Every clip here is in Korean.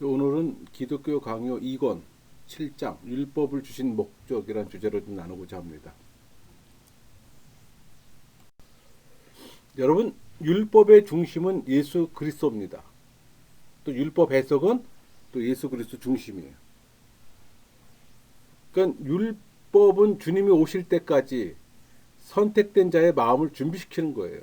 오늘은 기독교 강요 2권 7장 율법을 주신 목적이란 주제로 좀 나누고자 합니다. 여러분 율법의 중심은 예수 그리스도입니다. 또 율법 해석은 또 예수 그리스도 중심이에요. 그러니까 율법은 주님이 오실 때까지 선택된 자의 마음을 준비시키는 거예요.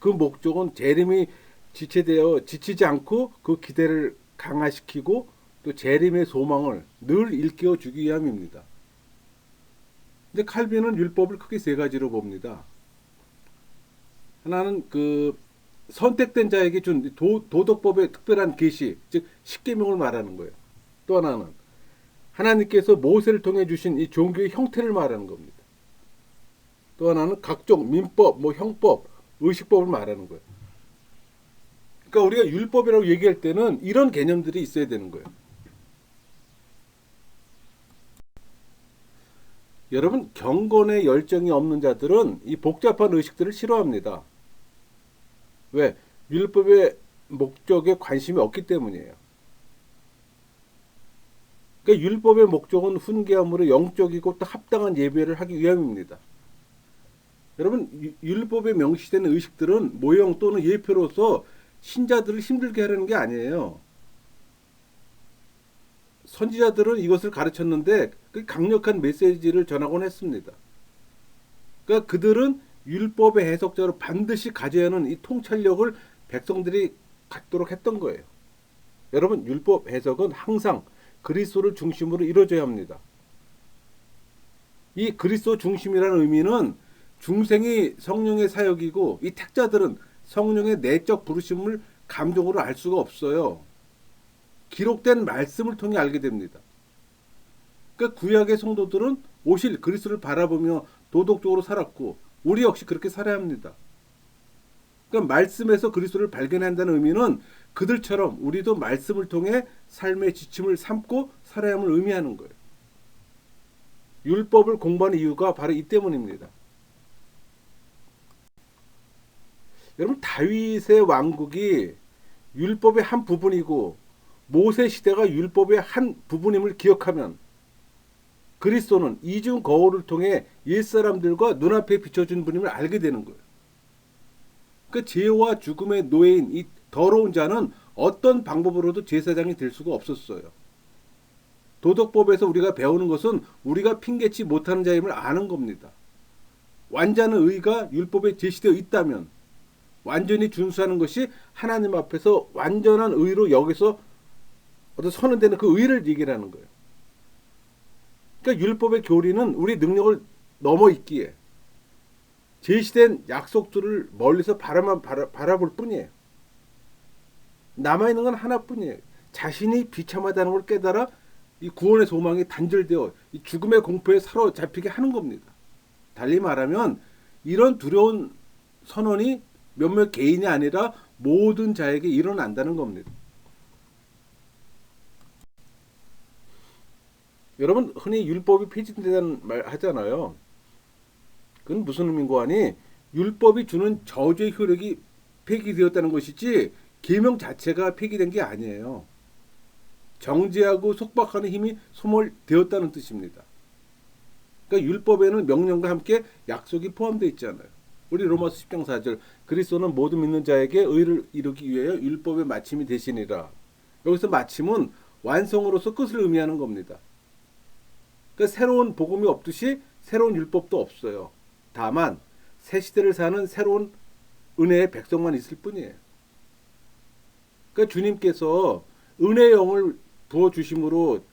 그 목적은 재림이 지체되어 지치지 않고 그 기대를 강화시키고 또 재림의 소망을 늘 일깨워 주기 위함입니다. 근데 칼빈은 율법을 크게 세 가지로 봅니다. 하나는 그 선택된 자에게 준 도, 도덕법의 특별한 계시, 즉 십계명을 말하는 거예요. 또 하나는 하나님께서 모세를 통해 주신 이 종교의 형태를 말하는 겁니다. 또 하나는 각종 민법, 뭐 형법, 의식법을 말하는 거예요. 그러니까 우리가 율법이라고 얘기할 때는 이런 개념들이 있어야 되는 거예요. 여러분 경건에 열정이 없는 자들은 이 복잡한 의식들을 싫어합니다. 왜? 율법의 목적에 관심이 없기 때문이에요. 그러니까 율법의 목적은 훈계함으로 영적이고 또 합당한 예배를 하기 위함입니다. 여러분 율법에 명시되는 의식들은 모형 또는 예표로서 신자들을 힘들게 하려는 게 아니에요. 선지자들은 이것을 가르쳤는데 그 강력한 메시지를 전하곤 했습니다. 그러니까 그들은 율법의 해석자로 반드시 가져야 하는 이 통찰력을 백성들이 갖도록 했던 거예요. 여러분 율법 해석은 항상 그리스도를 중심으로 이루어져야 합니다. 이 그리스도 중심이라는 의미는 중생이 성령의 사역이고 이 택자들은 성령의 내적 부르심을 감정으로 알 수가 없어요. 기록된 말씀을 통해 알게 됩니다. 그 구약의 성도들은 오실 그리스도를 바라보며 도덕적으로 살았고 우리 역시 그렇게 살아야 합니다. 그러니까 말씀에서 그리스도를 발견한다는 의미는 그들처럼 우리도 말씀을 통해 삶의 지침을 삼고 살아야 함을 의미하는 거예요. 율법을 공부하는 이유가 바로 이 때문입니다. 여러분 다윗의 왕국이 율법의 한 부분이고 모세 시대가 율법의 한 부분임을 기억하면 그리스도는 이중 거울을 통해 옛 사람들과 눈앞에 비춰준 분임을 알게 되는 거예요. 그 죄와 죽음의 노예인 이 더러운 자는 어떤 방법으로도 제사장이 될 수가 없었어요. 도덕법에서 우리가 배우는 것은 우리가 핑계치 못하는 자임을 아는 겁니다. 완전한 의가 율법에 제시되어 있다면 완전히 준수하는 것이 하나님 앞에서 완전한 의로 여기서 어떤 선언되는 그 의를 얘기하는 거예요. 그러니까 율법의 교리는 우리 능력을 넘어 있기에 제시된 약속들을 멀리서 바라만 바라, 바라볼 뿐이에요. 남아 있는 건 하나뿐이에요. 자신이 비참하다는 걸 깨달아 이 구원의 소망이 단절되어 이 죽음의 공포에 사로잡히게 하는 겁니다. 달리 말하면 이런 두려운 선언이 몇몇 개인이 아니라 모든 자에게 일어난다는 겁니다. 여러분 흔히 율법이 폐지된다는 말 하잖아요. 그건 무슨 의미인고 하니 율법이 주는 저주의 효력이 폐기되었다는 것이지 계명 자체가 폐기된 게 아니에요. 정죄하고 속박하는 힘이 소멸되었다는 뜻입니다. 그러니까 율법에는 명령과 함께 약속이 포함되어 있잖아요. 우리 로마서 10장 4절 그리스도는 모든 믿는 자에게 의를 이루기 위하여 율법의 마침이 되시니라. 여기서 마침은 완성으로서 끝을 의미하는 겁니다. 그러니까 새로운 복음이 없듯이 새로운 율법도 없어요. 다만 새 시대를 사는 새로운 은혜의 백성만 있을 뿐이에요. 그러니까 주님께서 은혜의 영을 부어 주심으로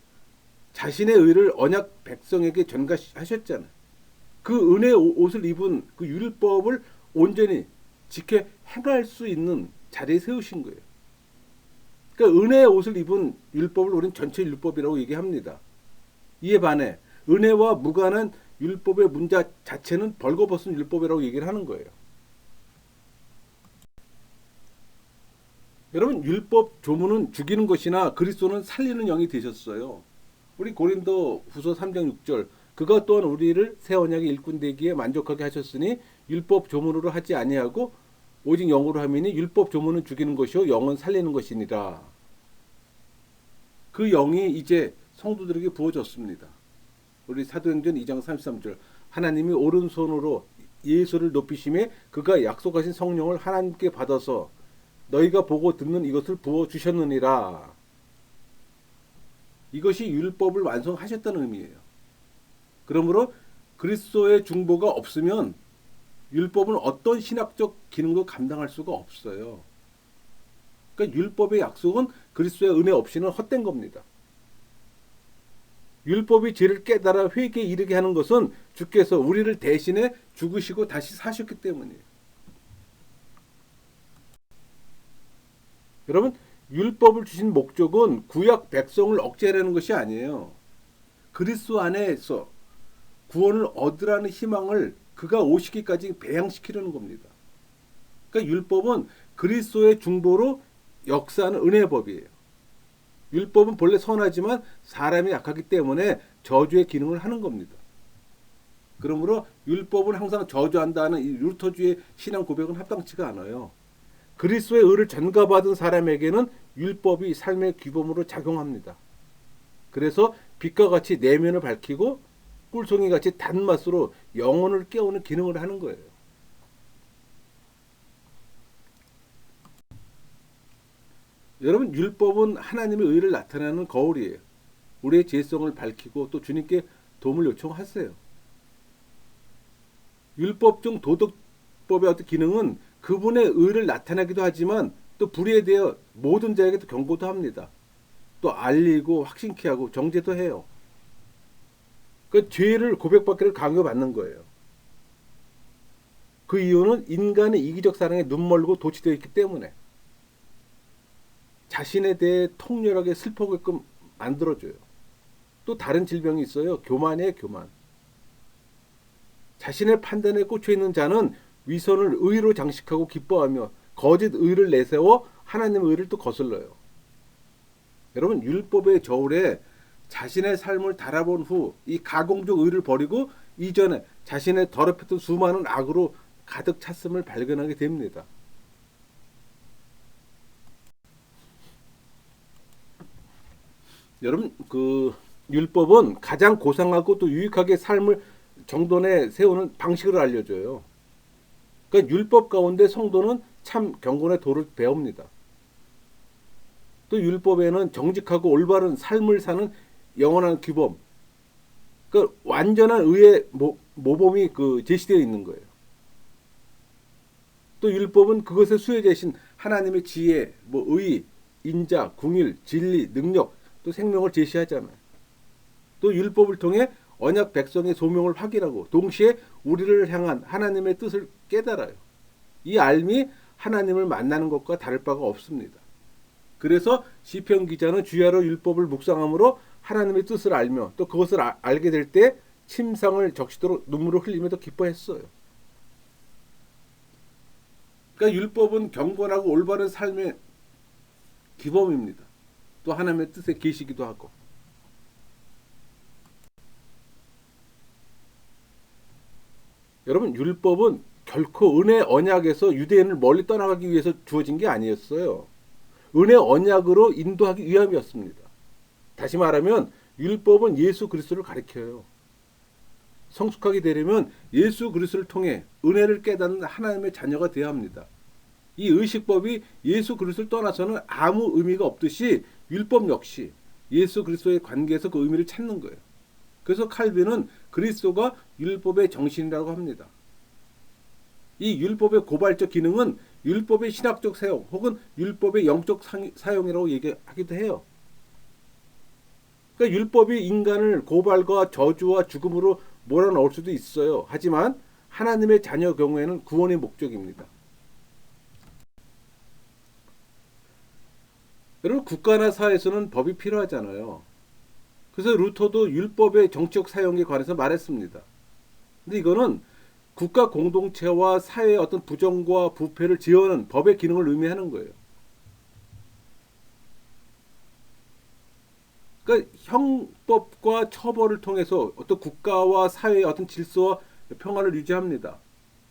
자신의 의를 언약 백성에게 전가하셨잖아요. 그 은혜의 옷을 입은 그 율법을 온전히 지켜 행할 수 있는 자리에 세우신 거예요. 그러니까 은혜의 옷을 입은 율법을 우리는 전체 율법이라고 얘기합니다. 이에 반해 은혜와 무관한 율법의 문자 자체는 벌거벗은 율법이라고 얘기를 하는 거예요. 여러분 율법 조문은 죽이는 것이나 그리스도는 살리는 영이 되셨어요. 우리 고린도 후서 3장 6절 그가 또한 우리를 새 언약의 일꾼 되기에 만족하게 하셨으니 율법 조문으로 하지 아니하고 오직 영으로 함이니 율법 조문은 죽이는 것이요 영은 살리는 것이니라. 그 영이 이제 성도들에게 부어졌습니다. 우리 사도행전 2장 33절 하나님이 오른손으로 예수를 높이심에 그가 약속하신 성령을 하나님께 받아서 너희가 보고 듣는 이것을 부어 주셨느니라. 이것이 율법을 완성하셨다는 의미예요. 그러므로 그리스도의 중보가 없으면 율법은 어떤 신학적 기능도 감당할 수가 없어요. 그러니까 율법의 약속은 그리스도의 은혜 없이는 헛된 겁니다. 율법이 죄를 깨달아 회개에 이르게 하는 것은 주께서 우리를 대신해 죽으시고 다시 사셨기 때문이에요. 여러분, 율법을 주신 목적은 구약 백성을 억제하려는 것이 아니에요. 그리스도 안에서 구원을 얻으라는 희망을 그가 오시기까지 배양시키려는 겁니다. 그러니까 율법은 그리스도의 중보로 역사하는 은혜의 법이에요. 율법은 본래 선하지만 사람이 약하기 때문에 저주의 기능을 하는 겁니다. 그러므로 율법은 항상 저주한다는 이 루터주의 신앙 고백은 합당치가 않아요. 그리스도의 의를 전가받은 사람에게는 율법이 삶의 규범으로 작용합니다. 그래서 빛과 같이 내면을 밝히고 꿀송이 같이 단맛으로 영혼을 깨우는 기능을 하는 거예요. 여러분 율법은 하나님의 의를 나타내는 거울이에요. 우리의 죄성을 밝히고 또 주님께 도움을 요청하세요. 율법 중 도덕법의 어떤 기능은 그분의 의를 나타내기도 하지만 또 불의에 대해 모든 자에게도 경고도 합니다. 또 알리고 확신케 하고 정죄도 해요. 그 죄를 고백받기를 강요받는 거예요. 그 이유는 인간의 이기적 사랑에 눈멀고 도취되어 있기 때문에 자신에 대해 통렬하게 슬퍼게끔 만들어줘요. 또 다른 질병이 있어요. 교만이에요, 교만. 자신의 판단에 꽂혀 있는 자는 위선을 의로 장식하고 기뻐하며 거짓 의를 내세워 하나님의 의를 또 거슬러요. 여러분 율법의 저울에 자신의 삶을 달아본 후 이 가공적 의를 버리고 이전에 자신의 더럽혔던 수많은 악으로 가득 찼음을 발견하게 됩니다. 여러분 그 율법은 가장 고상하고 또 유익하게 삶을 정돈에 세우는 방식을 알려줘요. 그러니까 율법 가운데 성도는 참 경건의 도를 배웁니다. 또 율법에는 정직하고 올바른 삶을 사는 영원한 규범, 그 완전한 의의 모, 모범이 그 제시되어 있는 거예요. 또 율법은 그것에 수혜되신 하나님의 지혜, 뭐 의, 인자, 궁일, 진리, 능력, 또 생명을 제시하잖아요. 또 율법을 통해 언약 백성의 소명을 확인하고 동시에 우리를 향한 하나님의 뜻을 깨달아요. 이 알미 하나님을 만나는 것과 다를 바가 없습니다. 그래서 시편 기자는 주야로 율법을 묵상함으로 하나님의 뜻을 알며 또 그것을 아, 알게 될 때 침상을 적시도록 눈물을 흘리면서 기뻐했어요. 그러니까 율법은 경건하고 올바른 삶의 기범입니다. 또 하나님의 뜻에 계시기도 하고. 여러분 율법은 결코 은혜 언약에서 유대인을 멀리 떠나가기 위해서 주어진 게 아니었어요. 은혜 언약으로 인도하기 위함이었습니다. 다시 말하면 율법은 예수 그리스도를 가리켜요. 성숙하게 되려면 예수 그리스도를 통해 은혜를 깨닫는 하나님의 자녀가 되어야 합니다. 이 의식법이 예수 그리스도를 떠나서는 아무 의미가 없듯이 율법 역시 예수 그리스도의 관계에서 그 의미를 찾는 거예요. 그래서 칼빈은 그리스도가 율법의 정신이라고 합니다. 이 율법의 고발적 기능은 율법의 신학적 사용 혹은 율법의 영적 사용이라고 얘기하기도 해요. 그러니까 율법이 인간을 고발과 저주와 죽음으로 몰아넣을 수도 있어요. 하지만 하나님의 자녀 경우에는 구원의 목적입니다. 여러분 국가나 사회에서는 법이 필요하잖아요. 그래서 루터도 율법의 정치적 사용에 관해서 말했습니다. 근데 이거는 국가 공동체와 사회의 어떤 부정과 부패를 지원하는 법의 기능을 의미하는 거예요. 그러니까 형법과 처벌을 통해서 어떤 국가와 사회의 어떤 질서와 평화를 유지합니다.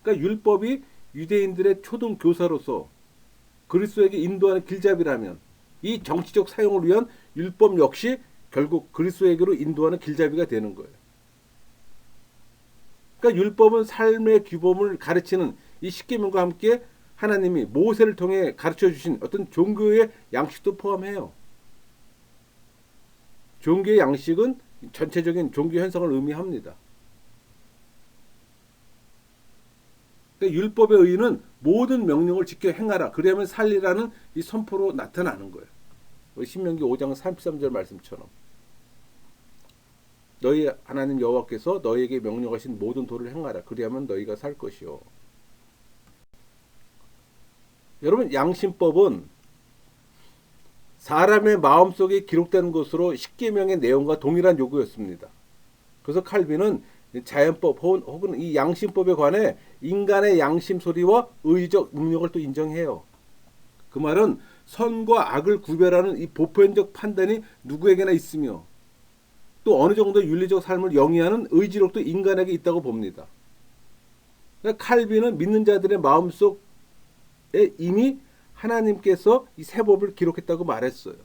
그러니까 율법이 유대인들의 초등 교사로서 그리스도에게 인도하는 길잡이라면 이 정치적 사용을 위한 율법 역시 결국 그리스도에게로 인도하는 길잡이가 되는 거예요. 그러니까 율법은 삶의 규범을 가르치는 이 십계명과 함께 하나님이 모세를 통해 가르쳐 주신 어떤 종교의 양식도 포함해요. 종교의 양식은 전체적인 종교 현상을 의미합니다. 그러니까 율법의 의의는 모든 명령을 지켜 행하라. 그러면 살리라는 이 선포로 나타나는 거예요. 신명기 5장 33절 말씀처럼 너희 하나님 여호와께서 너희에게 명령하신 모든 도를 행하라. 그리하면 너희가 살 것이요. 여러분 양심법은 사람의 마음속에 기록되는 것으로 십계명의 내용과 동일한 요구였습니다. 그래서 칼빈은 자연법 혹은 이 양심법에 관해 인간의 양심 소리와 의적 능력을 또 인정해요. 그 말은 선과 악을 구별하는 이 보편적 판단이 누구에게나 있으며 또 어느 정도 윤리적 삶을 영위하는 의지력도 인간에게 있다고 봅니다. 그러니까 칼빈은 믿는 자들의 마음속에 이미 하나님께서 이 세 법을 기록했다고 말했어요.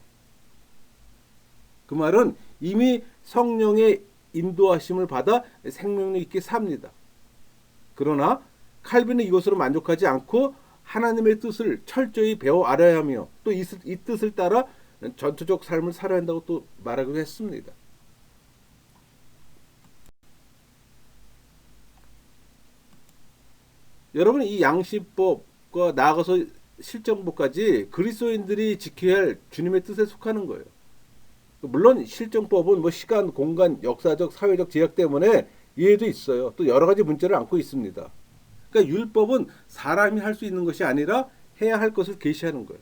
그 말은 이미 성령의 인도하심을 받아 생명력 있게 삽니다. 그러나 칼빈은 이것으로 만족하지 않고 하나님의 뜻을 철저히 배워 알아야 하며 또 이 뜻을 따라 전투적 삶을 살아야 한다고 또 말하기도 했습니다. 여러분 이 양심법과 나아가서 실정법까지 그리스도인들이 지켜야 할 주님의 뜻에 속하는 거예요. 물론 실정법은 뭐 시간, 공간, 역사적, 사회적 제약 때문에 이해도 있어요. 또 여러 가지 문제를 안고 있습니다. 그러니까 율법은 사람이 할 수 있는 것이 아니라 해야 할 것을 계시하는 거예요.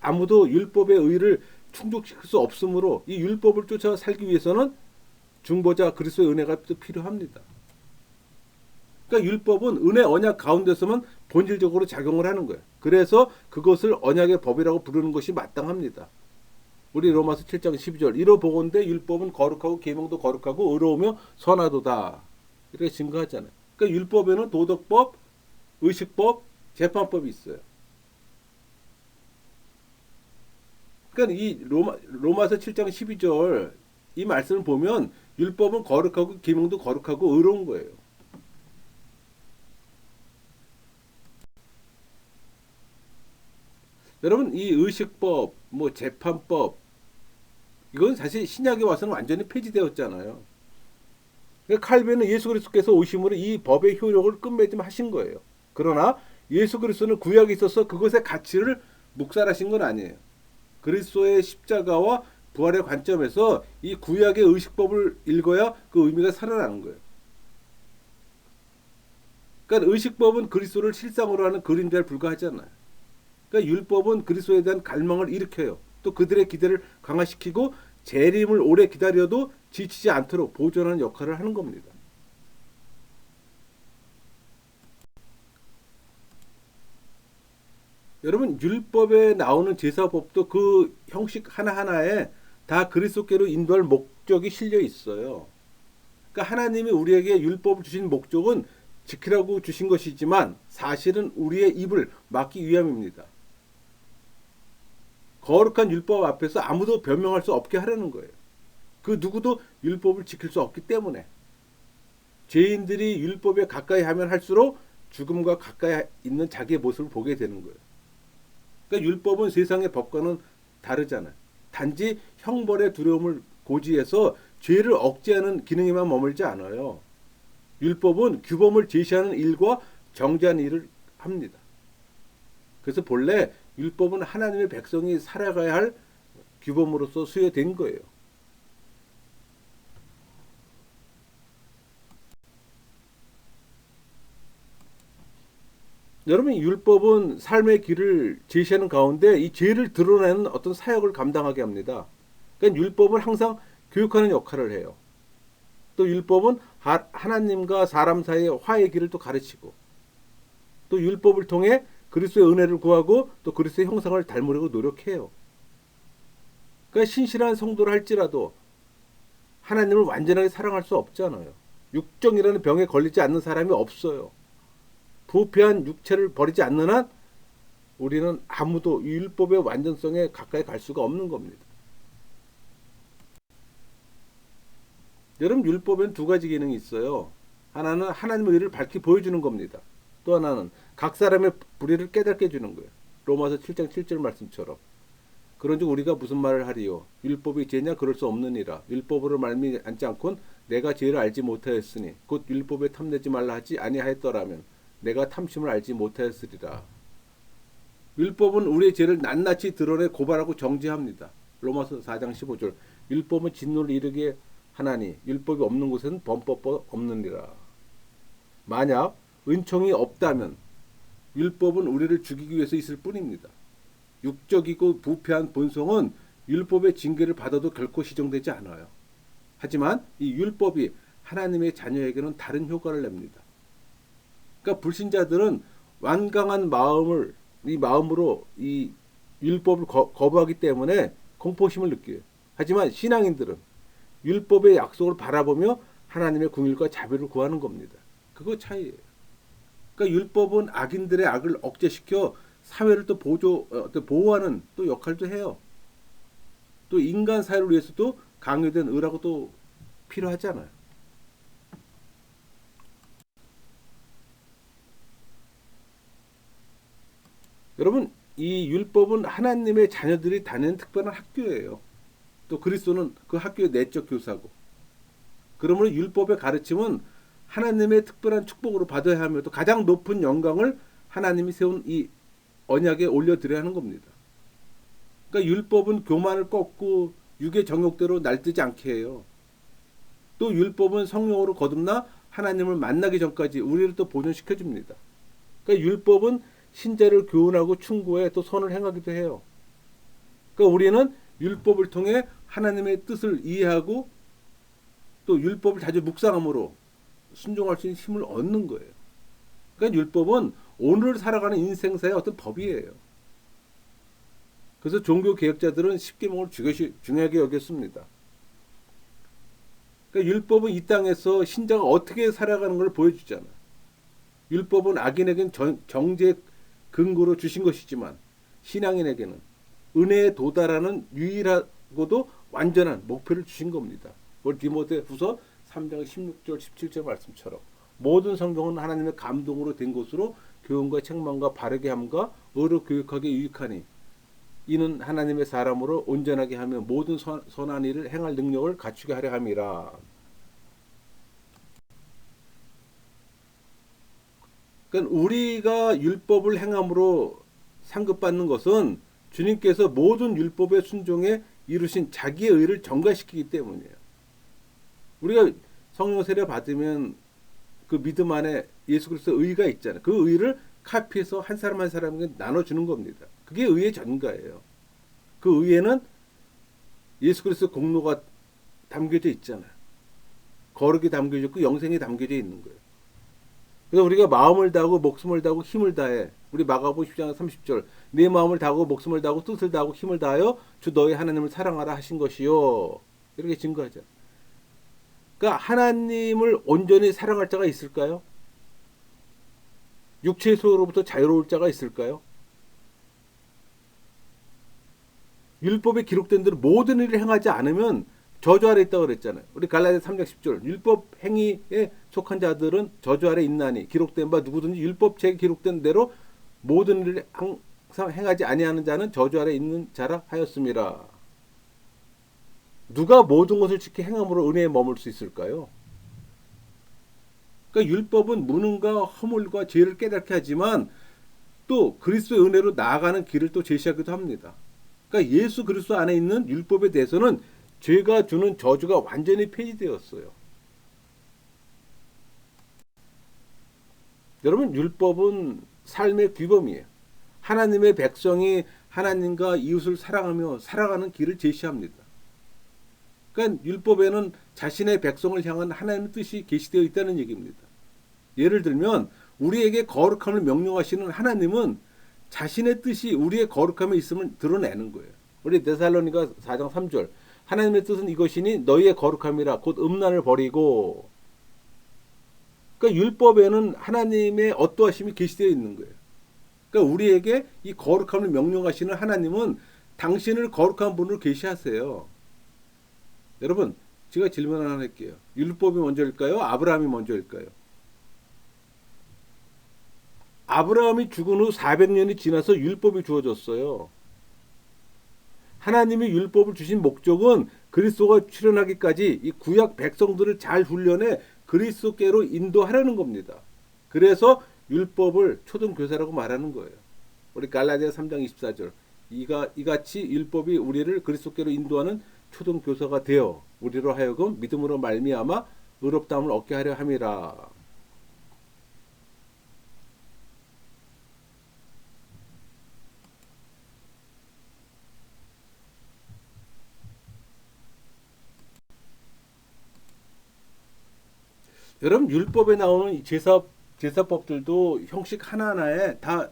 아무도 율법의 의를 충족시킬 수 없으므로 이 율법을 쫓아 살기 위해서는 중보자 그리스도의 은혜가 또 필요합니다. 그러니까 율법은 은혜 언약 가운데서만 본질적으로 작용을 하는 거예요. 그래서 그것을 언약의 법이라고 부르는 것이 마땅합니다. 우리 로마서 7장 12절 이로 보건대 율법은 거룩하고 계명도 거룩하고 의로우며 선하도다. 이렇게 증거하잖아요. 그러니까 율법에는 도덕법, 의식법, 재판법이 있어요. 그러니까 이 로마 로마서 7장 12절 이 말씀을 보면 율법은 거룩하고 계명도 거룩하고 의로운 거예요. 여러분 이 의식법, 뭐 재판법 이건 사실 신약에 와서는 완전히 폐지되었잖아요. 그러니까 칼빈은 예수 그리스도께서 오심으로 이 법의 효력을 끝맺음 하신 거예요. 그러나 예수 그리스도는 구약에 있어서 그것의 가치를 묵살하신 건 아니에요. 그리스도의 십자가와 부활의 관점에서 이 구약의 의식법을 읽어야 그 의미가 살아나는 거예요. 그러니까 의식법은 그리스도를 실상으로 하는 그림자에 불과하잖아요. 그러니까 율법은 그리스도에 대한 갈망을 일으켜요. 또 그들의 기대를 강화시키고 재림을 오래 기다려도 지치지 않도록 보존하는 역할을 하는 겁니다. 여러분 율법에 나오는 제사법도 그 형식 하나하나에 다 그리스도께로 인도할 목적이 실려 있어요. 그러니까 하나님이 우리에게 율법을 주신 목적은 지키라고 주신 것이지만 사실은 우리의 입을 막기 위함입니다. 거룩한 율법 앞에서 아무도 변명할 수 없게 하려는 거예요. 그 누구도 율법을 지킬 수 없기 때문에 죄인들이 율법에 가까이 하면 할수록 죽음과 가까이 있는 자기의 모습을 보게 되는 거예요. 그러니까 율법은 세상의 법과는 다르잖아요. 단지 형벌의 두려움을 고지해서 죄를 억제하는 기능에만 머물지 않아요. 율법은 규범을 제시하는 일과 정죄하는 일을 합니다. 그래서 본래 율법은 하나님의 백성이 살아가야 할 규범으로서 수여된 거예요. 여러분 율법은 삶의 길을 제시하는 가운데 이 죄를 드러내는 어떤 사역을 감당하게 합니다. 그러니까 율법은 항상 교육하는 역할을 해요. 또 율법은 하나님과 사람 사이의 화의 길을 또 가르치고 또 율법을 통해 그리스도의 은혜를 구하고 또 그리스도의 형상을 닮으려고 노력해요. 그러니까 신실한 성도를 할지라도 하나님을 완전하게 사랑할 수 없잖아요. 육정이라는 병에 걸리지 않는 사람이 없어요. 부패한 육체를 버리지 않는 한 우리는 아무도 율법의 완전성에 가까이 갈 수가 없는 겁니다. 여러분 율법에는 두 가지 기능이 있어요. 하나는 하나님의 의를 밝히 보여주는 겁니다. 또 하나는 각 사람의 불의를 깨닫게 해주는 거예요. 로마서 7장 7절 말씀처럼. 그런즉 우리가 무슨 말을 하리요? 율법이 죄냐 그럴 수 없느니라. 율법으로 말미암지 않곤 내가 죄를 알지 못하였으니 곧 율법에 탐내지 말라 하지 아니하였더라면 내가 탐심을 알지 못하였으리라. 율법은 우리의 죄를 낱낱이 드러내 고발하고 정죄합니다. 로마서 4장 15절. 율법은 진노를 이르게 하나니 율법이 없는 곳에는 범법 없느니라. 만약 은총이 없다면 율법은 우리를 죽이기 위해서 있을 뿐입니다. 육적이고 부패한 본성은 율법의 징계를 받아도 결코 시정되지 않아요. 하지만 이 율법이 하나님의 자녀에게는 다른 효과를 냅니다. 그러니까 불신자들은 완강한 마음을 이 마음으로 이 율법을 거, 거부하기 때문에 공포심을 느껴요. 하지만 신앙인들은 율법의 약속을 바라보며 하나님의 궁일과 자비를 구하는 겁니다. 그거 차이예요. 그러니까 율법은 악인들의 악을 억제시켜 사회를 또 보조 어, 또 보호하는 또 역할도 해요. 또 인간 사회를 위해서도 강요된 의라고 또 필요하잖아요. 여러분 이 율법은 하나님의 자녀들이 다니는 특별한 학교예요. 또 그리스도는 그 학교의 내적 교사고. 그러므로 율법의 가르침은 하나님의 특별한 축복으로 받아야 하며 또 가장 높은 영광을 하나님이 세운 이 언약에 올려드려야 하는 겁니다. 그러니까 율법은 교만을 꺾고 육의 정욕대로 날뛰지 않게 해요. 또 율법은 성령으로 거듭나 하나님을 만나기 전까지 우리를 또 보존시켜 줍니다. 그러니까 율법은 신자를 교훈하고 충고해 또 선을 행하기도 해요. 그러니까 우리는 율법을 통해 하나님의 뜻을 이해하고 또 율법을 자주 묵상함으로 순종할 수 있는 힘을 얻는 거예요. 그러니까 율법은 오늘 살아가는 인생사의 어떤 법이에요. 그래서 종교 개혁자들은 십계명을 중요하게 여겼습니다. 그러니까 율법은 이 땅에서 신자가 어떻게 살아가는 걸 보여주잖아. 율법은 악인에겐 정죄 근거로 주신 것이지만 신앙인에게는 은혜에 도달하는 유일하고도 완전한 목표를 주신 겁니다. 우리 디모데 후서 3장 16절 17절 말씀처럼 모든 성경은 하나님의 감동으로 된 것으로 교훈과 책망과 바르게 함과 의로 교육하게 유익하니 이는 하나님의 사람으로 온전하게 하며 모든 선, 선한 일을 행할 능력을 갖추게 하려 함이라. 그러니까 우리가 율법을 행함으로 상급받는 것은 주님께서 모든 율법의 순종에 이루신 자기의 의를 전가시키기 때문이에요. 우리가 성령 세례 받으면 그 믿음 안에 예수 그리스도 의가 있잖아요. 그 의를 카피해서 한 사람 한 사람에게 나눠주는 겁니다. 그게 의의 전가예요. 그 의에는 예수 그리스도 공로가 담겨져 있잖아요. 거룩이 담겨져 있고 영생이 담겨져 있는 거예요. 그래서 우리가 마음을 다하고 목숨을 다하고 힘을 다해 우리 마가복음 10장 30절 내 마음을 다하고 목숨을 다하고 뜻을 다하고 힘을 다하여 주 너희 하나님을 사랑하라 하신 것이요 이렇게 증거하죠. 그러니까 하나님을 온전히 사랑할 자가 있을까요? 육체의 소로부터 자유로울 자가 있을까요? 율법에 기록된 대로 모든 일을 행하지 않으면 저주 아래 있다고 그랬잖아요. 우리 갈라디아 3장 10절 율법 행위에 속한 자들은 저주 아래 있나니 기록된 바 누구든지 율법책에 기록된 대로 모든 일을 항상 행하지 아니하는 자는 저주 아래 있는 자라 하였습니다. 누가 모든 것을 지켜 행함으로 은혜에 머물 수 있을까요? 그러니까 율법은 무능과 허물과 죄를 깨닫게 하지만 또 그리스도의 은혜로 나아가는 길을 또 제시하기도 합니다. 그러니까 예수 그리스도 안에 있는 율법에 대해서는 죄가 주는 저주가 완전히 폐지되었어요. 여러분 율법은 삶의 규범이에요. 하나님의 백성이 하나님과 이웃을 사랑하며 살아가는 길을 제시합니다. 그러니까 율법에는 자신의 백성을 향한 하나님의 뜻이 게시되어 있다는 얘기입니다. 예를 들면 우리에게 거룩함을 명령하시는 하나님은 자신의 뜻이 우리의 거룩함에 있음을 드러내는 거예요. 우리 데살로니가 4장 3절 하나님의 뜻은 이것이니 너희의 거룩함이라 곧 음란을 버리고 그러니까 율법에는 하나님의 어떠하심이 게시되어 있는 거예요. 그러니까 우리에게 이 거룩함을 명령하시는 하나님은 당신을 거룩한 분으로 계시하세요. 여러분, 제가 질문 하나 할게요. 율법이 먼저일까요? 아브라함이 먼저일까요? 아브라함이 죽은 후 400년이 지나서 율법이 주어졌어요. 하나님이 율법을 주신 목적은 그리스도가 출현하기까지 이 구약 백성들을 잘 훈련해 그리스도께로 인도하려는 겁니다. 그래서 율법을 초등 교사라고 말하는 거예요. 우리 갈라디아 3장 24절. 이가 이같이 율법이 우리를 그리스도께로 인도하는 초등 교사가 되어 우리로 하여금 믿음으로 말미암아 의롭다함을 얻게 하려 함이라. 여러분 율법에 나오는 이 제사 제사법들도 형식 하나하나에 다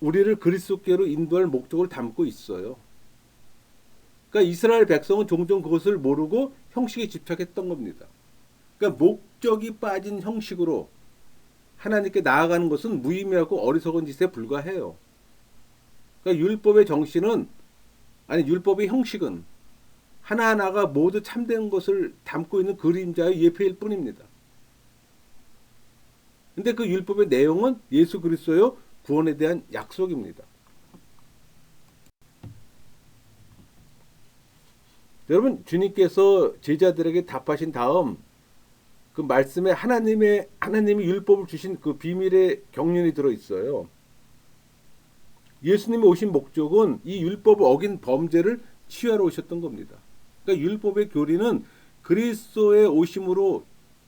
우리를 그리스도께로 인도할 목적을 담고 있어요. 그러니까 이스라엘 백성은 종종 그것을 모르고 형식에 집착했던 겁니다. 그러니까 목적이 빠진 형식으로 하나님께 나아가는 것은 무의미하고 어리석은 짓에 불과해요. 그러니까 율법의 정신은 아니 율법의 형식은 하나하나가 모두 참된 것을 담고 있는 그림자의 예표일 뿐입니다. 근데 그 율법의 내용은 예수 그리스도의 구원에 대한 약속입니다. 여러분 주님께서 제자들에게 답하신 다음 그 말씀에 하나님의 하나님이 율법을 주신 그 비밀의 경륜이 들어 있어요. 예수님이 오신 목적은 이 율법을 어긴 범죄를 치유하러 오셨던 겁니다. 그러니까 율법의 교리는 그리스도의 오심으로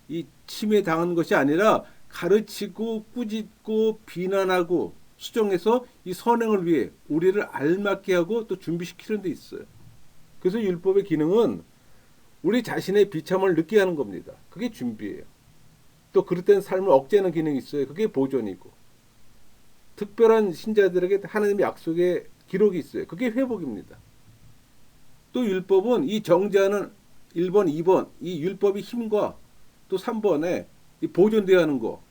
이 침해 당한 것이 아니라 가르치고 꾸짖고 비난하고 수정해서 이 선행을 위해 우리를 알맞게 하고 또 준비시키는 데 있어요. 그래서 율법의 기능은 우리 자신의 비참을 느끼게 하는 겁니다. 그게 준비예요. 또 그릇된 삶을 억제하는 기능이 있어요. 그게 보존이고. 특별한 신자들에게 하나님의 약속의 기록이 있어요. 그게 회복입니다. 또 율법은 이 정죄하는 1번, 2번 이 율법의 힘과 또 3번에 이 보존되어야 하는 거.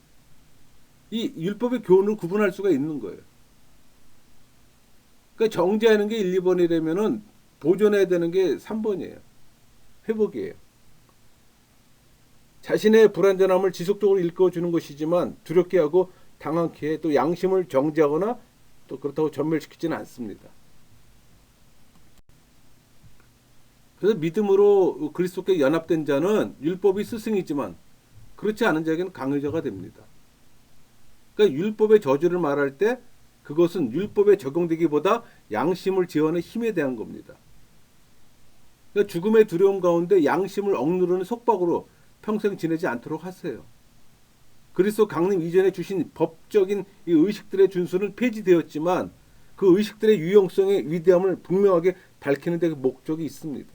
이 율법의 교훈을 구분할 수가 있는 거예요. 그러니까 정죄하는 게 1, 2번이라면은 보존해야 되는 게 3번이에요. 회복이에요. 자신의 불완전함을 지속적으로 일깨워주는 것이지만 두렵게 하고 당황케 해 또 양심을 정지하거나 또 그렇다고 전멸시키지는 않습니다. 그래서 믿음으로 그리스도께 연합된 자는 율법이 스승이지만 그렇지 않은 자에게는 강요자가 됩니다. 그러니까 율법의 저주를 말할 때 그것은 율법에 적용되기보다 양심을 지어하는 힘에 대한 겁니다. 그러니까 죽음의 두려움 가운데 양심을 억누르는 속박으로 평생 지내지 않도록 하세요. 그리스도 강림 이전에 주신 법적인 이 의식들의 준수는 폐지되었지만 그 의식들의 유용성의 위대함을 분명하게 밝히는 데 그 목적이 있습니다.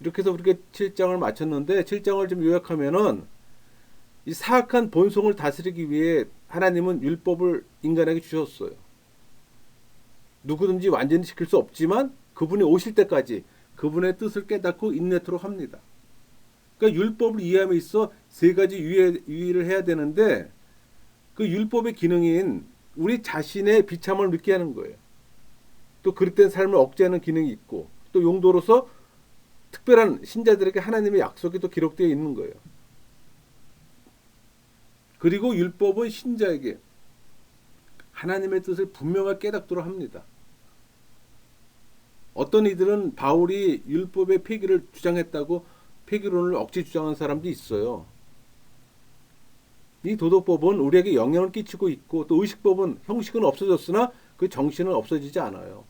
이렇게 해서 우리가 7장을 마쳤는데 7장을 좀 요약하면은 이 사악한 본성을 다스리기 위해 하나님은 율법을 인간에게 주셨어요. 누구든지 완전히 지킬 수 없지만 그분이 오실 때까지 그분의 뜻을 깨닫고 인내토록 합니다. 그러니까 율법을 이해함에 있어 세 가지 유의, 유의를 해야 되는데 그 율법의 기능인 우리 자신의 비참을 느끼게 하는 거예요. 또 그릇된 삶을 억제하는 기능이 있고 또 용도로서 특별한 신자들에게 하나님의 약속이 또 기록되어 있는 거예요. 그리고 율법은 신자에게 하나님의 뜻을 분명하게 깨닫도록 합니다. 어떤 이들은 바울이 율법의 폐기를 주장했다고 폐기론을 억지 주장한 사람도 있어요. 이 도덕법은 우리에게 영향을 끼치고 있고 또 의식법은 형식은 없어졌으나 그 정신은 없어지지 않아요.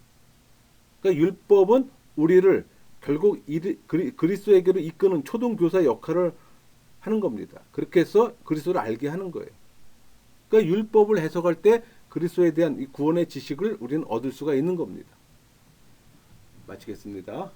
그러니까 율법은 우리를 결국 그리스도에게로 이끄는 초등교사 역할을 하는 겁니다. 그렇게 해서 그리스도를 알게 하는 거예요. 그러니까 율법을 해석할 때 그리스도에 대한 이 구원의 지식을 우리는 얻을 수가 있는 겁니다. 마치겠습니다.